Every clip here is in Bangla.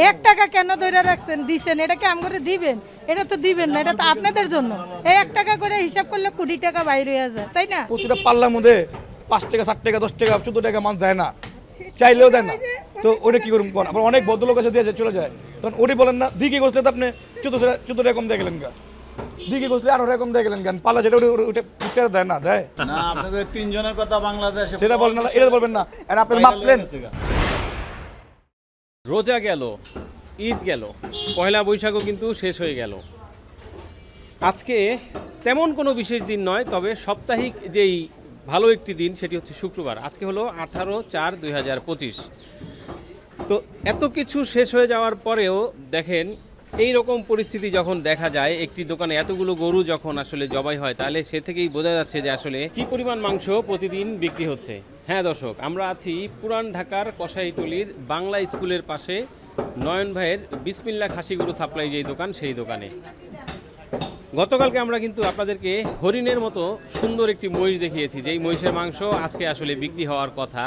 এক টাকা কেন ধরে রাখছেন? দিছেন। এটা কি আমগরে দিবেন? এটা তো দিবেন না এটা তো আপনাদের জন্য। এই এক টাকা করে হিসাব করলে কোটি টাকা বাইরে হয়ে যায় তাই না? প্রতিটা পাল্লার মধ্যে পাঁচ টাকা সাত টাকা দশ টাকা চোদ্দ টাকা মাছ দেয় না। চাইলেও দেয় না। তো ওটা কি করুন কোন? আবার অনেক ভদ্রলোক আছে দিয়ে যায়, চলে যায়। তখন ওটি বলেন না দিকে গেছলে তো আপনি চোদ্দশো চোদ্দ টাকা কম দিয়ে গেলেন গা। দিকে গেছলে আরও টাকা কম দিয়ে গেলেন গান পাল্লা যেটা ওটা ওটা ওটা দেয় না দেয়। না আপনাদের তিনজনের কথা বাংলাদেশে সেটা বলেন না এটা বলবেন না। আর আপনি মাপলেন। রোজা গেল, ঈদ গেল পয়লা বৈশাখও কিন্তু শেষ হয়ে গেল। আজকে তেমন কোনো বিশেষ দিন নয়, তবে সাপ্তাহিক যেই ভালো একটি দিন সেটি হচ্ছে শুক্রবার। আজকে হলো আঠারো চার দুই হাজার পঁচিশ। তো এত কিছু শেষ হয়ে যাওয়ার পরেও দেখেন, এই রকম পরিস্থিতি যখন দেখা যায়, একটি দোকানে এতগুলো গরু যখন আসলে জবাই হয়, তাহলে সে থেকেই বোঝা যাচ্ছে যে আসলে কি পরিমাণ মাংস প্রতিদিন বিক্রি হচ্ছে। হ্যাঁ দর্শক, আমরা আছি পুরান ঢাকার কসাইটুলির বাংলা স্কুলের পাশে। নয়ন ভাইয়ের বিসমিল্লা খাসি গরু সাপ্লাই যেই দোকান, সেই দোকানে। গতকালকে আমরা কিন্তু আপনাদেরকে হরিণের মতো সুন্দর একটি মহিষ দেখিয়েছি, যেই মহিষের মাংস আজকে আসলে বিক্রি হওয়ার কথা।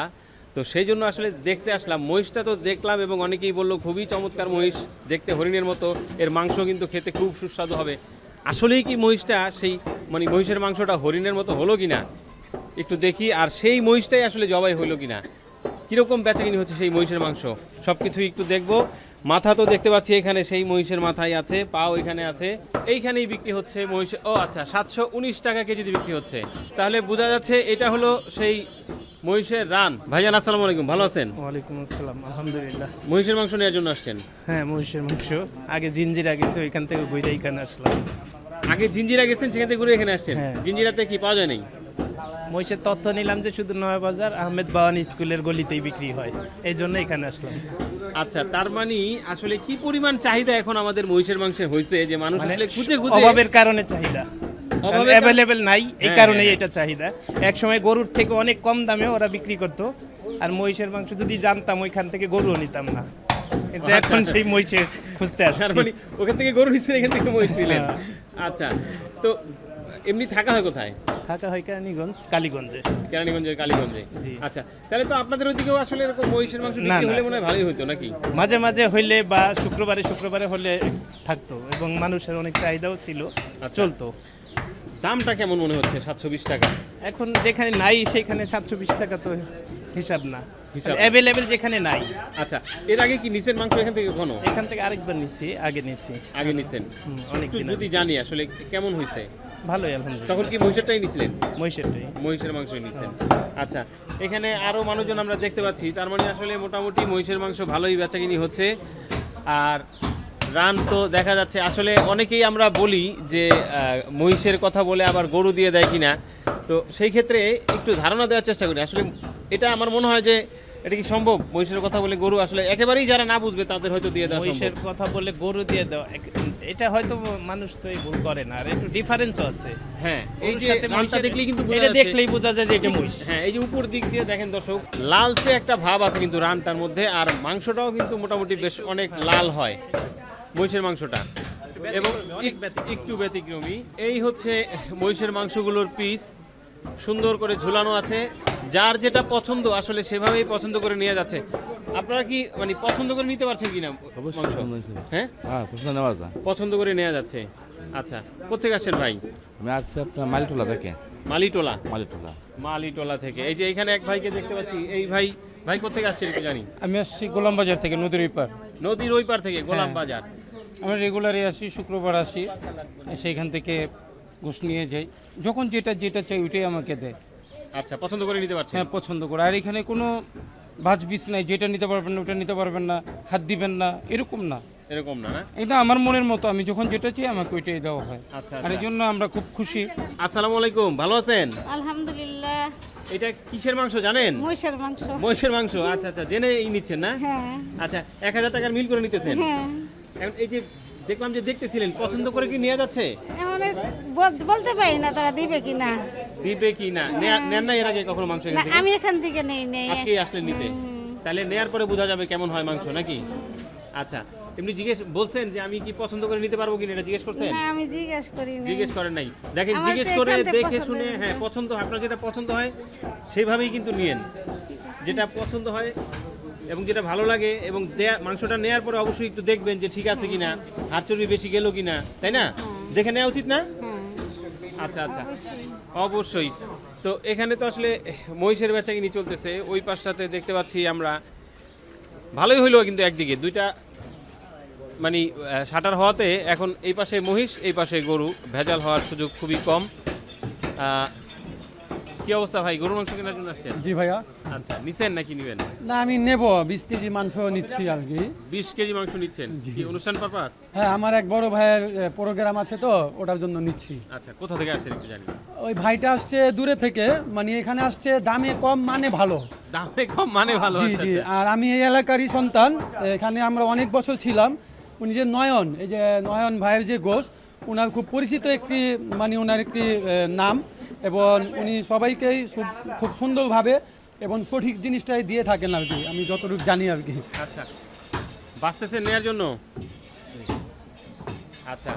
তো সেই জন্য আসলে দেখতে আসলাম, মহিষটা তো দেখলাম এবং অনেকেই বলল খুবই চমৎকার মহিষ, দেখতে হরিণের মতো, এর মাংস কিন্তু খেতে খুব সুস্বাদু হবে। আসলেই কি মহিষটা সেই মানে মহিষের মাংসটা হরিণের মতো হলো কিনা? একটু দেখি আর সেই মহিষটাই আসলে জবাই হলো কিনা? কীরকম বেচাকিনি হচ্ছে সেই মহিষের মাংস? সব কিছু একটু দেখব। মাথা তো দেখতে পাচ্ছি এখানে সেই মহিষের মাথায় আছে পাও এখানে আছে। এইখানেই বিক্রি হচ্ছে মহিষ ও আচ্ছা সাতশো উনিশ টাকা কেজিতে বিক্রি হচ্ছে। তাহলে বোঝা যাচ্ছে এটা হলো সেই মহিষের রান। ভাইজান আসসালামু আলাইকুম ভালো আছেন? ওয়ালাইকুম আসসালাম আলহামদুলিল্লাহ। মহিষের মাংস নেওয়ার জন্য আসছেন? হ্যাঁ মহিষের মাংস। আগে জিঞ্জিরা গেছে ওইখান থেকে ঘুরে এখানে আসলাম। আগে জিঞ্জিরা গেছেন সেখান থেকে ঘুরে এখানে আসছেন? হ্যাঁ। জিঞ্জিরাতে কি পাওয়া যায় নাই? মহিষের তথ্য নিলাম যে শুধু নয় বাজার আহমেদ বাওয়ানি স্কুলের গলিতেই বিক্রি হয়। এই জন্য এখানে আসলাম। আচ্ছা তার মানে আসলে কি পরিমাণ চাহিদা এখন আমাদের মহিষের মাংসের হয়েছে? যে মানুষ মানে আসলে খুঁজে খুঁজে অভাবের কারণে চাহিদা। অ্যাভেলেবেল নাই এই হ্যাঁ, কারণেই হ্যাঁ। এটা চাহিদা। এক সময় গরুর থেকে অনেক কম দামে ওরা বিক্রি করতো। আর মহিষের মাংস যদি জানতাম ওইখান থেকে গরুও নিতাম না। কিন্তু এখন সেই মহিষে খুঁজতে আসছি। মানে ওখান থেকে গরু নিচ্ছেন এখান থেকে মহিষ নিলেন। হ্যাঁ। আচ্ছা তো এমনি থাকা হয় কোথায় থাকা হয় কেরানীগঞ্জ কালীগঞ্জে কেরানীগঞ্জের কালীগঞ্জে জি। আচ্ছা তাহলে তো আপনাদের ওইদিকেও আসলে এরকম মহিষের মাংস না, বিক্রি না। হলে মনে হয় ভালোই হতো নাকি মাঝে মাঝে হইলে বা শুক্রবারে শুক্রবারে হলে থাকতো এবং মানুষের অনেক চাহিদাও ছিল আচ্ছা। চলতো দামটা কেমন মনে হচ্ছে সাতশো বিশ টাকা এখন যেখানে নাই সেখানে সাতশো বিশ টাকা তো হিসাব না হিসাব না। অ্যাভেলেবেল যেখানে নাই। আচ্ছা এর আগে কি নিছেন মাংস এখান থেকে ঘন এখান থেকে আরেকবার নিচ্ছি আগে নিচ্ছি আগে নিছেন। অনেক যদি জানি আসলে কেমন হয়েছে? ভালোই আলহামদুলিল্লাহ। তখন কি মহিষেরটাই নিছিলেন? মহিষেরটাই। মহিষের মাংসই নিছেন। আচ্ছা এখানে আরও মানুষজন আমরা দেখতে পাচ্ছি তার মানে আসলে মোটামুটি মহিষের মাংস ভালোই বেচাকিনি হচ্ছে। আর রান তো দেখা যাচ্ছে আসলে অনেকেই আমরা বলি যে মহিষের কথা বলে আবার গরু দিয়ে দেয় কিনা। তো সেই ক্ষেত্রে একটু ধারণা দেওয়ার চেষ্টা করি। আসলে এটা আমার মনে হয় যে এটা কি সম্ভব? মহিষের কথা বলে গরু আসলে একেবারেই যারা না বুঝবে তাদের হয়তো দিয়ে দেওয়া মহিষের কথা বলে গরু দিয়ে দেওয়া এটা হয়তো মানুষ তো এই ভুল করে না আর একটু ডিফারেন্সও আছে। হ্যাঁ এই যে মহিষের- দেখলেই কিন্তু বোঝা এটা যাচ্ছে- দেখলেই বোঝা যায় যে এটা মহিষ। হ্যাঁ এই যে উপর দিক দিয়ে দেখেন দর্শক লালচে একটা ভাব আছে কিন্তু রানটার মধ্যে আর মাংসটাও কিন্তু মোটামুটি বেশ অনেক লাল হয় মহিষের মাংসটা। এবং এক- একটু ব্যতিক্রমী। এই হচ্ছে মহিষের মাংসগুলোর পিস সুন্দর করে ঝুলানো আছে। যার যেটা পছন্দ আসলে সেভাবেই পছন্দ করে নিয়ে যাচ্ছে। আপনারা কি মানে পছন্দ করে নিতে পারছেন কিনা হ্যাঁ? হ্যাঁ নেওয়া যায়। পছন্দ করে নেওয়া যাচ্ছে। আচ্ছা কোথেকে আসছেন ভাই? আমি আসছি আপনার মালিটোলা থেকে। মালিটোলা? মালিটোলা। মালিটোলা থেকে। এই যে এখানে এক ভাইকে দেখতে পাচ্ছি এই ভাই ভাই কোথেকে আসছে একটু জানি? আমি আসছি গোলাম বাজার থেকে নদীর ওই পার। নদীর ওই পার থেকে গোলাম হ্যাঁ। বাজার আমরা রেগুলারই আসি শুক্রবার আসি। সেইখান থেকে গোশ নিয়ে যাই। যখন যেটা যেটা চাই ওইটাই আমাকে দেয়। আচ্ছা পছন্দ করে নিতে পারছেন? হ্যাঁ পছন্দ করে। আর এখানে কোনো ভাজ বিষ নাই যেটা নিতে পারবেন না ওটা নিতে পারবেন না হাত দিবেন না এরকম না। এরকম না না? এটা আমার মনের মতো আমি যখন যেটা চাই আমাকে ওইটাই দেওয়া হয়। আচ্ছা, আর এই আচ্ছা। জন্য আমরা খুব খুশি। আসসালামু আলাইকুম ভালো আছেন? আলহামদুলিল্লাহ। এটা কিসের মাংস জানেন? মহিষের মাংস। মহিষের মাংস আচ্ছা আচ্ছা জেনে এই নিচ্ছেন না? হ্যাঁ। আচ্ছা এক হাজার টাকার মিল করে নিতেছেন। হ্যাঁ। এখন এই যে দেখলাম যে দেখতেছিলেন পছন্দ করে কি নিয়ে যাচ্ছে? মানে বল- বলতে পারি না তারা দিবে কি না। দিবে কি না? নেন না এর আগে কখনো মাংস না আমি এখান থেকে নেই নেই। আজকেই আসলেন নিতে। তাহলে নেয়ার পরে বোঝা যাবে কেমন হয় মাংস নাকি? আচ্ছা এমনি জিজ্ঞেস বলছেন যে আমি কি পছন্দ করে নিতে পারব কিনা এটা জিজ্ঞেস করছেন? না আমি জিজ্ঞেস করি না জিজ্ঞেস করেন নাই। দেখেন জিজ্ঞেস করে দেখে শুনে হ্যাঁ পছন্দ হয়। আপনার যেটা পছন্দ হয় সেইভাবেই কিন্তু নিয়েন। যেটা পছন্দ হয় এবং যেটা ভালো লাগে এবং মাংসটা নেয়ার পরে অবশ্যই একটু দেখবেন যে ঠিক আছে কিনা হাড় চর্বি বেশি গেল কিনা তাই না? দেখে নেওয়া উচিত না? আচ্ছা আচ্ছা। অবশ্যই। তো এখানে তো আসলে মহিষের বেচাকিনি চলতেছে। ওই পাশটাতে দেখতে পাচ্ছি আমরা ভালোই হইল কিন্তু একদিকে। দুইটা মানে শাটার হওয়াতে এখন এই পাশে মহিষ এই পাশে গরু। ভেজাল হওয়ার সুযোগ খুবই কম। কি অবস্থা ভাই? গরু মাংস কেনার জন্য আসছেন? জি ভাইয়া। আচ্ছা নিছেন নাকি নিবেন? না আমি নেব বিশ কেজি মাংস নিচ্ছি আর কি। বিশ কেজি মাংস নিচ্ছেন? কি অনুষ্ঠান পারপাস হ্যাঁ আমার এক বড় ভাইয়ের প্রোগ্রাম আছে তো ওটার জন্য নিচ্ছি। আচ্ছা কোথা থেকে আসছেন একটু জানি ওই ভাইটা আসছে দূরে থেকে মানে এখানে আসছে দামে কম মানে ভালো। দামে কম মানে ভালো জি আচ্ছা, জি আচ্ছা। আর আমি এই এলাকারই সন্তান এখানে আমরা অনেক বছর ছিলাম। উনি যে নয়ন এই যে নয়ন ভাইয়ের যে গোষ ওনার খুব পরিচিত একটি মানে ওনার একটি নাম এবং উনি সবাইকেই খুব সুন্দরভাবে এবং সঠিক জিনিসটাই দিয়ে থাকেন আর কি। আমি যতটুকু জানি আর কি। আচ্ছা। বাঁচতেছে নেওয়ার জন্য? আচ্ছা।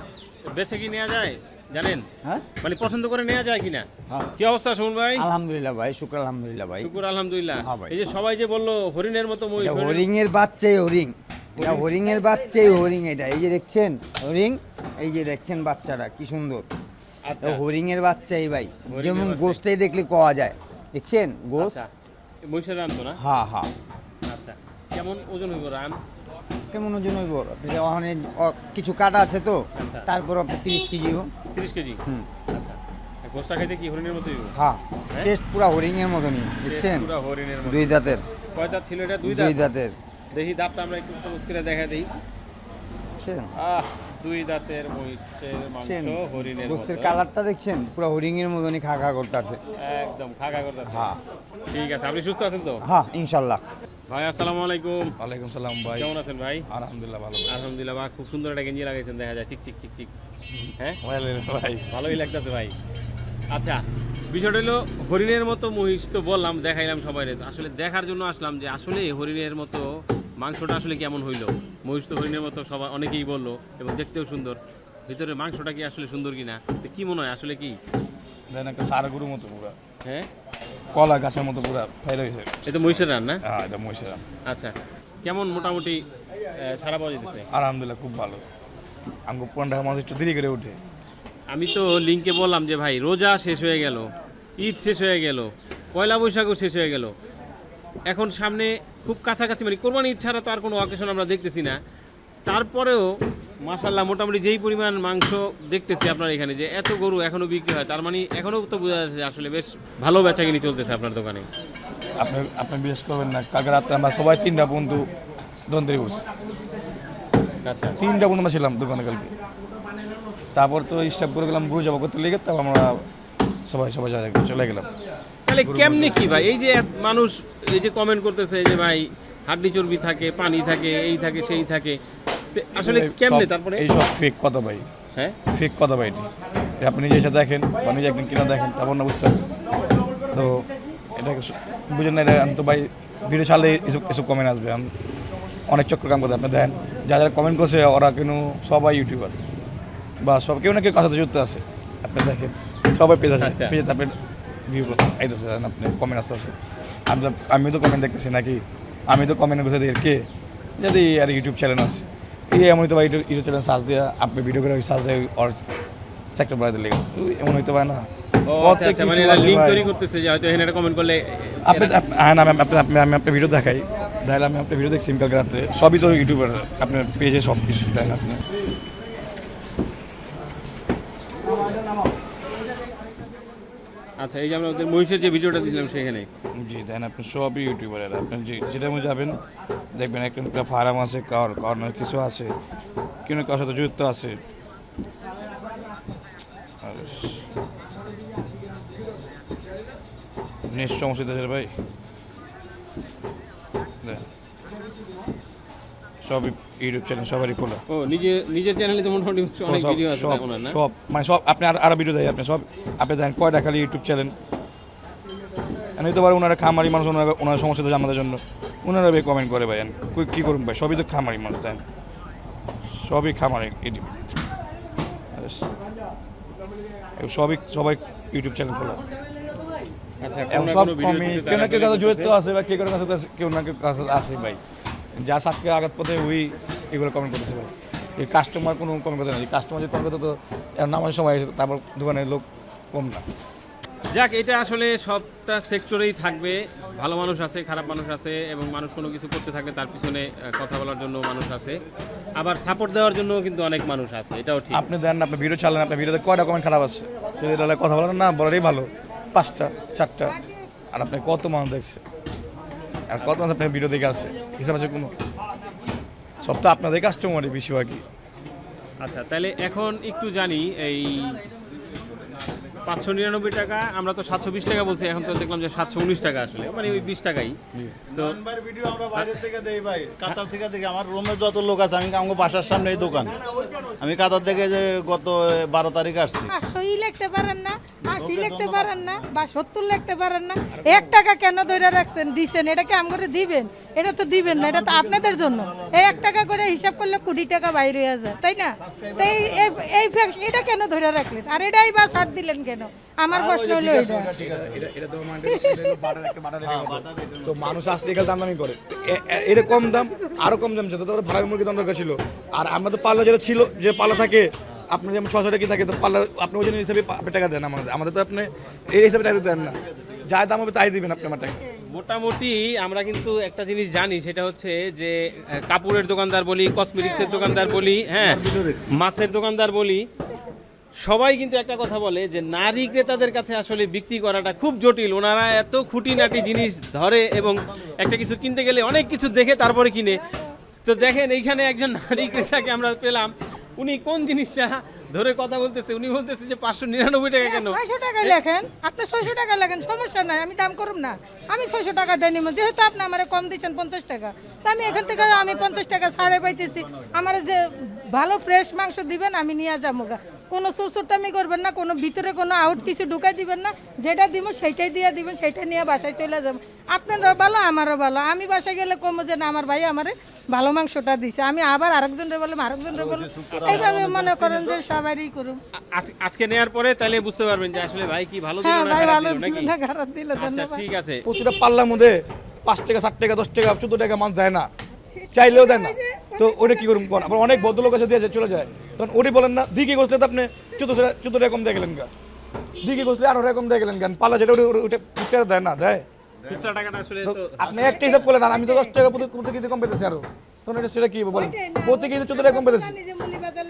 বেছে কি নেওয়া যায় জানেন? হ্যাঁ? মানে পছন্দ করে নেওয়া যায় কিনা? হ্যাঁ। কি অবস্থা শুনুন ভাই? আলহামদুলিল্লাহ ভাই শুক্র আলহামদুলিল্লাহ ভাই। শুকুর আলহামদুলিল্লাহ। হ্যাঁ ভাই। এই যে সবাই যে বলল হরিণের মতো মহিষ এটা হরিণ- এটা হরিং এর বাচ্চাই হরিং এটা। এই যে দেখছেন হরিং এই যে দেখছেন বাচ্চারা কি সুন্দর। আচ্ছা। হরিং এর বাচ্চাই ভাই। যেমন বাচ্চা। দেখলে কোয়া যায়। দেখছেন? গোস আচ্ছা। মহিষের রান তো না? হ্যাঁ হ্যাঁ আচ্ছা। কেমন ওজন হইব রান? কেমন ওজন হইব? ওখানে কিছু কাটা আছে তো আচ্ছা। তারপর তিরিশ কেজি হইব। তিরিশ কেজি? হুম। খাইতে কি হরিণের মতো হ্যাঁ? টেস্ট পুরা হরিং এর মতনই দেখছেন? হরিণের দুই দাঁতের। কয় দাঁত ছিল এটা? দুই দাঁতের। দেখি দাঁতটা আমরা একটু সবুজ করে দেখা দিই। আহ দুই দাঁতের মহিষের মাংস হরিণের গোস্তের কালারটা দেখছেন? পুরা হরিং এর মতনই খা খা করতেছে। একদম খাগা করতেছে। হ্যাঁ। ঠিক আছে আপনি সুস্থ আছেন তো? হ্যাঁ ভাই আসসালামু আলাইকুম। ওয়ালাইকুম সালাম ভাই। কেমন আছেন ভাই? আলহামদুলিল্লাহ ভালো। আলহামদুলিল্লাহ ভাই খুব সুন্দর একটা গেঞ্জি লাগাইছেন দেখা যায় চিক চিক চিক চিক হ্যাঁ ভাই। ভালোই লাগতেছে ভাই। আচ্ছা বিষয়টা হলো হরিণের মতো মহিষ তো বললাম দেখাইলাম সবাই আসলে দেখার জন্য আসলাম যে আসলে হরিণের মতো মাংসটা আসলে কেমন হইল? মহিষ তো হরিণের মতো সবাই অনেকেই বলল এবং দেখতেও সুন্দর। ভিতরে মাংসটা কি আসলে সুন্দর কিনা? তো কি মনে হয় আসলে কি? দেন একটা মতো পুরা। হ্যাঁ? কলা গাছের মতো পুরা ফেলে হয়েছে। এ তো মহিষের রান না? হ্যাঁ এটা মহিষেরা আচ্ছা কেমন মোটামুটি সারা পাওয়া যেতেছে? আলহামদুলিল্লাহ খুব ভালো। আমাকে পনেরো মাছ একটু দেরি করে উঠে। আমি তো লিঙ্কে বললাম যে ভাই রোজা শেষ হয়ে গেল ঈদ শেষ হয়ে গেল পয়লা বৈশাখও শেষ হয়ে গেল। এখন সামনে খুব কাছাকাছি মানে কোরবানি ছাড়া তো আর কোনো অকেশন আমরা দেখতেছি না। তারপরেও মাসাল্লাহ মোটামুটি যেই পরিমাণ মাংস দেখতেছি আপনার এখানে যে এত গরু এখনও বিক্রি হয় তার মানে এখনও তো বোঝা যাচ্ছে আসলে বেশ ভালো বেচাকিনি চলতেছে আপনার দোকানে। আপনি আপনি বিশ্বাস করবেন না কালকে রাত্রে আমরা সবাই তিনটা বন্ধু দন্তরি করছি। আচ্ছা। তিনটা বন্ধু আমরা ছিলাম দোকানে কালকে। তারপর তো স্টাফ করে গেলাম গুরু যাব করতে লেগে তারপর আমরা সবাই সবাই চলে গেলাম। তাহলে কেমনে কি ভাই? এই যে মানুষ এই যে কমেন্ট করতেছে যে ভাই হাড্ডি চর্বি থাকে পানি থাকে এই থাকে সেই থাকে। আসলে কেমনে তারপরে? এই সব ফেক কথা ভাই। হ্যাঁ? ফেক কথা ভাই এটি। আপনি নিজে এসে দেখেন বা নিজে একদিন কিনা দেখেন তারপর না বুঝতে পারবেন। তো এটা বুঝেন না এটা আমি তো ভাই ভিডিও ছাড়লে এসব এসব কমেন্ট আসবে। আমি অনেক চক্র কাম করতে আপনি দেখেন যারা যারা কমেন্ট করছে ওরা কিন্তু সবাই ইউটিউবার বা সব কেউ না কেউ কাছে যুক্ত আছে। আপনি দেখেন সবাই পেজ আছে। আচ্ছা। পেজে তারপরে ভিউ আইতেছে আপনি কমেন্ট আসতেছে আমি তো আমি তো কমেন্ট দেখতেছি নাকি? আমি তো কমেন্ট দেখি কে? যদি আর ইউটিউব চ্যানেল আছে। এই এমন হয়তো বা ইউটিউব ইউটিউব চ্যানেল সার্চ দিয়ে আপনি ভিডিও করে সার্চ দিয়ে ওর সেক্টর বাড়াতে লেগে এমন হইতে পারে না। আমি আপনি আপনি আমি আপনার ভিডিও দেখাই। তাহলে আমি আপনার ভিডিও দেখছি কালকে রাত্রে সবই তো ইউটিউবের আপনার পেজে সব কিছু দেন আপনি? আচ্ছা এই যে আমরা ওদের মহিষের যে ভিডিওটা দিয়েছিলাম সেখানে। জি, দেন আপনি সবই ইউটিউবার আপনি যে মধ্যে যাবেন, দেখবেন একটা ফার্ম আছে, কার কার না কিছু আছে কেউ না কারোর সাথে যুক্ত আছে। আছে ভাই। সবই ইউটিউব চ্যানেল সবারই খোলা ও নিজে নিজের চ্যানেলে তো মোটামুটি অনেক ভিডিও আছে সব সব মানে সব আপনি আর আরও ভিডিও দেয় আপনি সব আপনি দেন কয়টা খালি ইউটিউব চ্যানেল আমি তো পারে ওনারা খামারি মানুষ ওনারা ওনার সমস্যা তো আমাদের জন্য। ওনারা ভাই কমেন্ট করে ভাই কই কী করুন ভাই সবই তো খামারি মানুষ তাই সবই খামারি আর সবই সবাই ইউটিউব চ্যানেল খোলা সব কমই কেউ না কেউ কাছে জড়িত আছে বা কেউ কারও কাছে কেউ না কেউ কাছে আছে ভাই। যা সাতকে আঘাত পথে ওই এগুলো কমেন্ট করতেছে ভাই। এই কাস্টমার কোনো কমেন্ট করতে না। কাস্টমার যদি কমেন্ট করতে তো নামার সময় এসে তারপর দোকানের লোক কম না। যাক এটা আসলে সবটা সেক্টরেই থাকবে। ভালো মানুষ আছে খারাপ মানুষ আছে এবং মানুষ কোনো কিছু করতে থাকলে তার পিছনে কথা বলার জন্য মানুষ আছে। আবার সাপোর্ট দেওয়ার জন্য কিন্তু অনেক মানুষ আছে এটাও ঠিক। আপনি দেন আপনি ভিডিও চালান আপনার ভিডিওতে কয়টা কমেন্ট খারাপ আছে? সেটা কথা বলেন না বলারই ভালো। পাঁচটা চারটা আর আপনি কত মানুষ দেখছে? আর কত মাস আপনার ভিডিও দেখে আসছে হিসাব আছে কোনো? সব তো আপনাদের কাস্টমারই বেশিরভাগই। আচ্ছা তাহলে এখন একটু জানি এই পাঁচশো নিরানব্বই টাকা আমরা তো সাতশো বিশ টাকা বলছি এখন তো দেখলাম যে সাতশো উনিশ টাকা আসলে মানে ওই বিশ টাকাই। তো ভিডিও আমরা বাইরে থেকে দেই ভাই কাতার থেকে দেখি আমার রুমে যত লোক আছে আমি আমার বাসার সামনে এই দোকান। আমি কাতার থেকে যে গত বারো তারিখ আসছি। পাঁচশোই লিখতে পারেন না আশি লিখতে পারেন না বা সত্তর লিখতে পারেন না। এক টাকা কেন ধরে রাখছেন? দিছেন এটা কি আম করে দিবেন? এটা তো দিবেন না এটা তো আপনাদের জন্য। এই এক টাকা করে হিসাব করলে কোটি টাকা বাইরে হয়ে যায় তাই না? এই- এই এটা কেন ধরে রাখলেন? আর এটাই বা ছাড় দিলেন কেন? আমার প্রশ্ন হলো এটা এটা- এটা তো মানে বাটার একটা বাটার তো মানুষ আসলে এখানে দাম দামি করে। এটা কম দাম আরও কম দাম ছিল। তো ভাড়া মুরগি দাম দরকার ছিল। আর আমরা তো পাল্লা যেটা ছিল যে পাল্লা থাকে আপনি যেমন ছশো টাকা থাকে তো পাল্লা আপনি ওজন হিসাবে আপনি টাকা দেন আমাদের। আমাদের তো আপনি এই হিসাবে টাকা দেন না। যা দাম হবে তাই দিবেন আপনি আমার টাকা। মোটামুটি আমরা কিন্তু একটা জিনিস জানি সেটা হচ্ছে যে কাপড়ের দোকানদার বলি কসমেটিক্সের দোকানদার বলি হ্যাঁ মাছের দোকানদার বলি সবাই কিন্তু একটা কথা বলে যে নারী ক্রেতাদের কাছে আসলে বিক্রি করাটা খুব জটিল। ওনারা এত খুঁটিনাটি জিনিস ধরে এবং একটা কিছু কিনতে গেলে অনেক কিছু দেখে তারপরে কিনে। তো দেখেন, এইখানে একজন নারী ক্রেতাকে আমরা পেলাম। উনি কোন জিনিসটা ধরে কথা বলতেছে? উনি বলতেছে যে পাঁচশো নিরানব্বই টাকা কেন? ছয়শো টাকা লেখেন। আপনি ছয়শো টাকা লেখেন, সমস্যা নাই, আমি দাম করুম না। আমি ছয়শো টাকা দেয় যেহেতু আপনি আমার কম দিচ্ছেন পঞ্চাশ টাকা। তা আমি এখান থেকে আমি পঞ্চাশ টাকা ছাড়ে পাইতেছি। আমার যে ভালো ফ্রেশ মাংস দিবেন আমি নিয়ে যাব গা। কোনো সুরসুরটামি করবেন না কোনো ভিতরে কোনো আউট কিছু ঢুকাই দিবেন না। যেটা দিব সেইটাই দিয়ে দিবেন সেইটা নিয়ে বাসায় চলে যাব। আপনারও ভালো আমারও ভালো। আমি বাসায় গেলে কমো যে না আমার ভাই আমারে ভালো মাংসটা দিছে। আমি আবার আরেকজনরে বললাম আরেকজনরে বললাম। এইভাবে মনে করেন যে সবারই করুন আজ- আজকে নেয়ার পরে তাহলে বুঝতে পারবেন যে আসলে ভাই কি ভালো দিল হ্যাঁ না ভাই ভালো দিল না খারাপ দিল আচ্ছা ধন্যবাদ। ঠিক আছে। প্রতিটা পাল্লার মধ্যে পাঁচ টাকা সাত টাকা দশ টাকা চোদ্দ টাকা মাছ যায় না। চাইলেও দেয় না। তো ওটা কি করুন কোন? আবার অনেক ভদ্রলোক আছে দিয়ে চলে যায়। তখন ওটি বলেন না দিকে গোসলে তো আপনি চোদ্দশো চোদ্দ টাকা কম দিয়ে গেলেন গা। দিকে গোসলে আরও টাকা কম দিয়ে গেলেন গান পাল্লা যেটা ওটা ওটা দেয় না দেয়। আপনি একটা হিসাব করলেন আর আমি তো দশ টাকা প্রতি প্রতি কম পেতেছি আরও। তখন এটা সেটা কি বলেন? প্রতি কেজি চোদ্দ টাকা কম পেতেছি।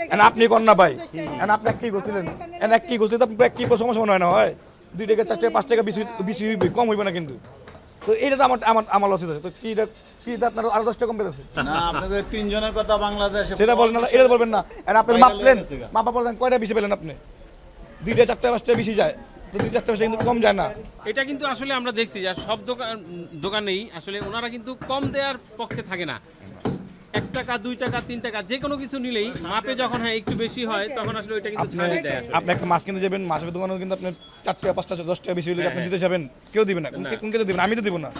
এখন আপনি কর না ভাই। এখন আপনি এক কি করছিলেন এখন এক কি করছিলেন তো আপনি এক কি সমস্যা মনে হয় না হয়। দুই টাকা চার টাকা পাঁচ টাকা বেশি বেশি হইবে কম হইবে না কিন্তু। তো এটা তো আমার আমার আমার আছে। তো কি এটা কি এটা আপনার আরও কম না আপনাদের তিনজনের কথা বাংলাদেশে সেটা বলেন না এটা বলবেন না। আর আপনি মাপলেন মাপা কয়টা বেশি পেলেন আপনি? দুইটা চারটা পাঁচটা বেশি যায়। তো দুই চারটা বেশি কিন্তু কম যায় না। এটা কিন্তু আসলে আমরা দেখছি যে সব দোকান দোকানেই আসলে ওনারা কিন্তু কম দেওয়ার পক্ষে থাকে না। এক টাকা দুই টাকা তিন টাকা যে কোনো কিছু নিলেই মাপে যখন হ্যাঁ একটু বেশি হয় তখন আসলে ওইটা কিন্তু আপনি ছাড়ে দেয়। আসলে। আপনি একটা মাছ কিনতে যাবেন মাছের দোকানে কিন্তু আপনি চার টাকা পাঁচটা দশ টাকা বেশি হলে আপনি দিতে যাবেন। কেউ দিবে না। কোন- কোন কেউ দিবেন আমি তো দিব না।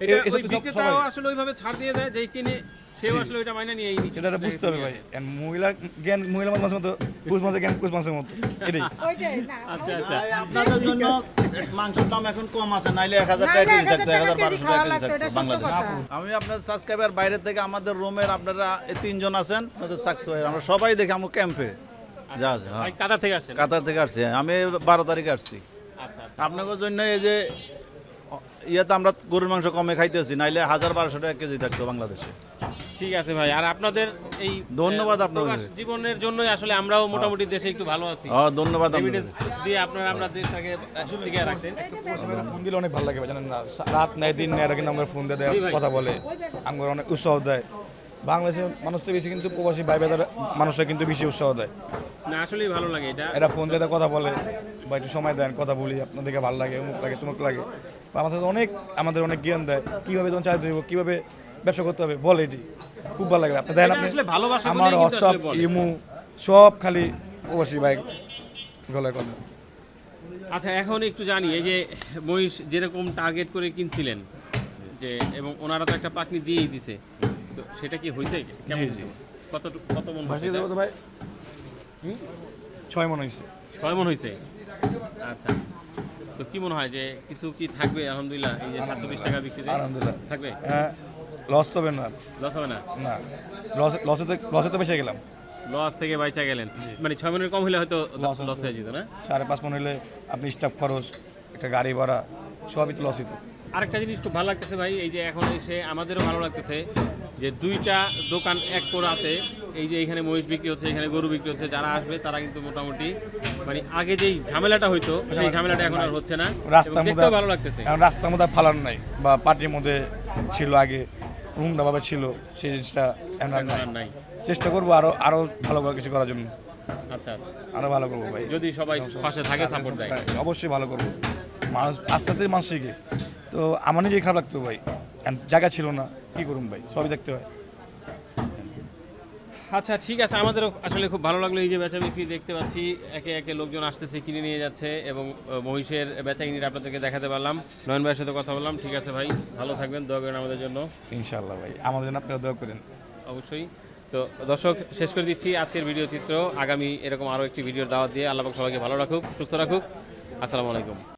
এটা এ- এসব ওই তো সব- বিক্রেতাও সবাই। আসলে ওইভাবে ছাড় দিয়ে দেয় যে কিনে আসলে ওইটা মাইনে নিয়ে নিচ্ছে সেটা একটা বুঝতে হবে ভাই। মহিলা জ্ঞান মহিলা মতো পুরুষ মানুষের জ্ঞান পুরুষ মানুষের মতো। এটাই। আচ্ছা আচ্ছা। আপনাদের জন্য মাংসের দাম এখন কম আছে নাইলে এক হাজার টাকা কেজি থাকতো এক হাজার বারোশো কেজি টাকা কেজি থাকতো আমি আপনার সাবস্ক্রাইবার বাইরে থেকে আমাদের রুমের আপনারা তিনজন আছেন আপনাদের সাবস্ক্রাইবার আমরা সবাই দেখি আমার ক্যাম্পে যা আছে হ্যাঁ। কাতার থেকে কাতার থেকে আসছি আমি বারো তারিখে আসছি। আচ্ছা। আপনাদের জন্য এই যে ইয়াতে আমরা গরুর মাংস কমে খাইতেছি নাইলে হাজার বারোশো টাকা কেজি থাকতো বাংলাদেশে। ঠিক আছে ভাই। আর আপনাদের এই ধন্যবাদ আপনাদের। জীবনের জন্যই আসলে আমরাও মোটামুটি দেশে একটু ভালো আছি। হ্যাঁ ধন্যবাদ আপনাদের। এভিডেন্স দিয়ে আপনারা আমরা দেশটাকে টিকে রাখছেন। ফোন দিলে অনেক ভালো লাগে জানেন না? রাত নেয় দিন নেয় কিন্তু আমার ফোন দিয়ে দেয় কথা বলে। আমার অনেক উৎসাহ দেয়। বাংলাদেশের মানুষ তো বেশি কিন্তু প্রবাসী ভাই বেদার মানুষরা কিন্তু বেশি উৎসাহ দেয়। না আসলেই ভালো লাগে এটা। এরা ফোন দিয়ে দেয়, কথা বলে। বা একটু সময় দেন কথা বলি আপনাদেরকে ভালো লাগে অমুক লাগে তুমুক লাগে। বা আমাদের অনেক আমাদের অনেক জ্ঞান দেয়। কীভাবে যখন চার্জ দেবো কীভাবে ব্যবসা করতে হবে বলে এটি। খুব ভালো লাগে আপনি দেখেন আপনি ভালোবাসা আমার হোয়াটসঅ্যাপ ইমু সব খালি প্রবাসী ভাই গলায় কথা। আচ্ছা এখন একটু জানি এই যে মহিষ যেরকম টার্গেট করে কিনছিলেন যে এবং ওনারা তো একটা পাকনি দিয়েই দিছে তো সেটা কি হয়েছে কেমন কত মন ভাই। ছয় মনে হয়েছে ছয় মন হয়েছে আচ্ছা। তো কি মনে হয় যে কিছু কি থাকবে? আলহামদুলিল্লাহ এই যে সাতশো বিশ টাকা বিক্রি আলহামদুলিল্লাহ। থাকবে? হ্যাঁ। লস হবে না। লস হবে না? না। লস লসে তো লসে তো বেঁচে গেলাম। লস থেকে বাইচা গেলেন। মানে ছয় মিনিট কম হলে হয়তো লস হয়ে যেত না? সাড়ে পাঁচ মন হলে আপনি স্টাফ খরচ একটা গাড়ি ভাড়া সবই তো লসই তো আরেকটা জিনিস খুব ভালো লাগতেছে ভাই এই যে এখন এসে আমাদেরও ভালো লাগতেছে যে দুইটা দোকান এক কোরাতে এই যে এখানে মহিষ বিক্রি হচ্ছে এখানে গরু বিক্রি হচ্ছে যারা আসবে তারা কিন্তু মোটামুটি মানে আগে যেই ঝামেলাটা হইতো সেই ঝামেলাটা এখন আর হচ্ছে না। রাস্তার মধ্যে ভালো লাগতেছে। রাস্তার মধ্যে ফালান নাই বা পার্টির মধ্যে ছিল আগে। রুমদাভাবে ছিল সেই জিনিসটা এখন আর নাই। চেষ্টা করব আরও আরও ভালো করে কিছু করার জন্য। আচ্ছা আরও ভালো করব ভাই। যদি সবাই পাশে থাকে সাপোর্ট দেয়। অবশ্যই ভালো করব। মানুষ আস্তে আস্তে মানুষ শিখে তো আমার নিজেই খারাপ লাগতো ভাই। জায়গা ছিল না। কি করুন ভাই? সবই দেখতে হয়। আচ্ছা ঠিক আছে। আমাদেরও আসলে খুব ভালো লাগল এই যে বেচা বিক্রি দেখতে পাচ্ছি। একে একে লোকজন আসতেছে কিনে নিয়ে যাচ্ছে এবং মহিষের বেচা কিনি আপনাদেরকে দেখাতে পারলাম। নয়ন ভাইয়ের সাথে কথা বললাম। ঠিক আছে ভাই ভালো থাকবেন দোয়া করেন আমাদের জন্য। ইনশাল্লাহ ভাই আমাদের জন্য আপনারা দোয়া করেন। অবশ্যই। তো দর্শক শেষ করে দিচ্ছি আজকের ভিডিও চিত্র। আগামী এরকম আরও একটি ভিডিওর দাওয়াত দিয়ে আল্লাহ সবাইকে ভালো রাখুক সুস্থ রাখুক। আসসালামু আলাইকুম।